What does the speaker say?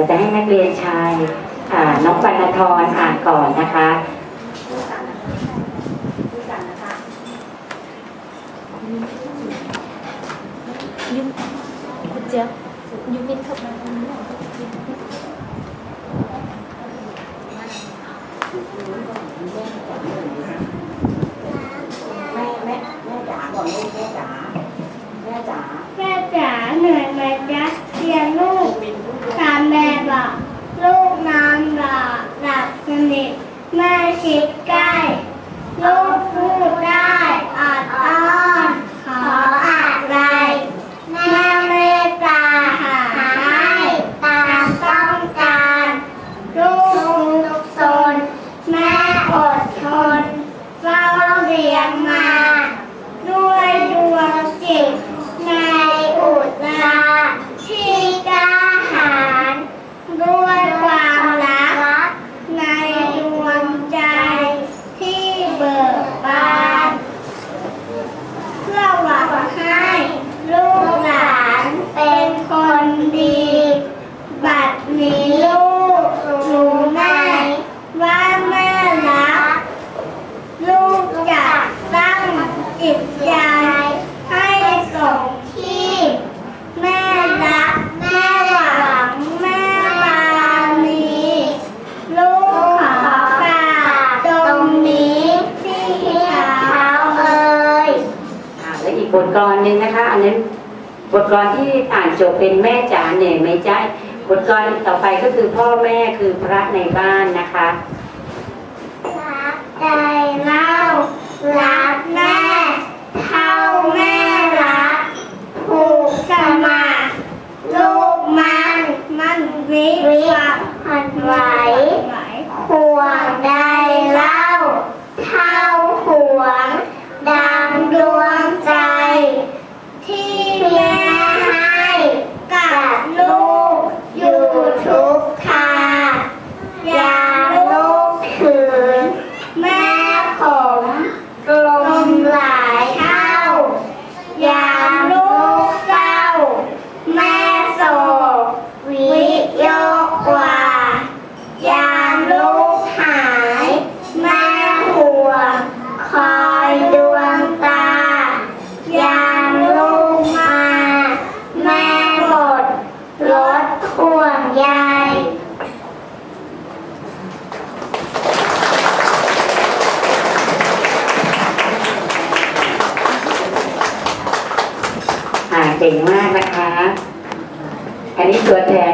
เราจะให้นักเรียนชายอ่าน้องปณธรอ่านก่อนนะคะยุคุณเจี๊ยบยุมินเข้ามาตรงนี้หน่อยแม่แม่แม่จ๋าบอกลูกแม่จ๋าแม่จ๋าแม่จ๋าเหนื่อยไหมจ๊ะเรียนลูกตามแม่บอกลูกนอนหลับหลับสนิทแม่ชิดใกล้ ลูกพูดได้อาดอ้อนขออะไรแม่เมตตาหาให้ตามต้องการ ลูกทุกซนแม่อดทนเฝ้าเรียนมา ด้วยดวงจิตในอุตราที่กล้าหาญด้วยความรัก ในดวงใจที่เบิกบาน เพื่อหวังให้ลูกหลานเป็นคนดี บัดนี้ลูกรู้ไหมว่าแม่รัก ลูก จะตั้งจิตใจให้สงที่ แม่รัก แม่หวัง แม่ปราณีลูกขอกราบตรงนี้ที่เท้าเอ่ยอ่าและอีกบทกลอนหนึ่งนะคะ อันนั้นบทกลอนที่อ่านจบเป็นแม่จ๋าเหนื่อยไหมจ๊ะบทกลอนต่อไปก็คือพ่อแม่คือพระในบ้านนะคะ รักใจเล่ารักแม่เท่าแม่รัก ผูกสมัครลูกมัน มั ห่วงยอ่าเก่งมากนะคะ อันนี้ตัวแทน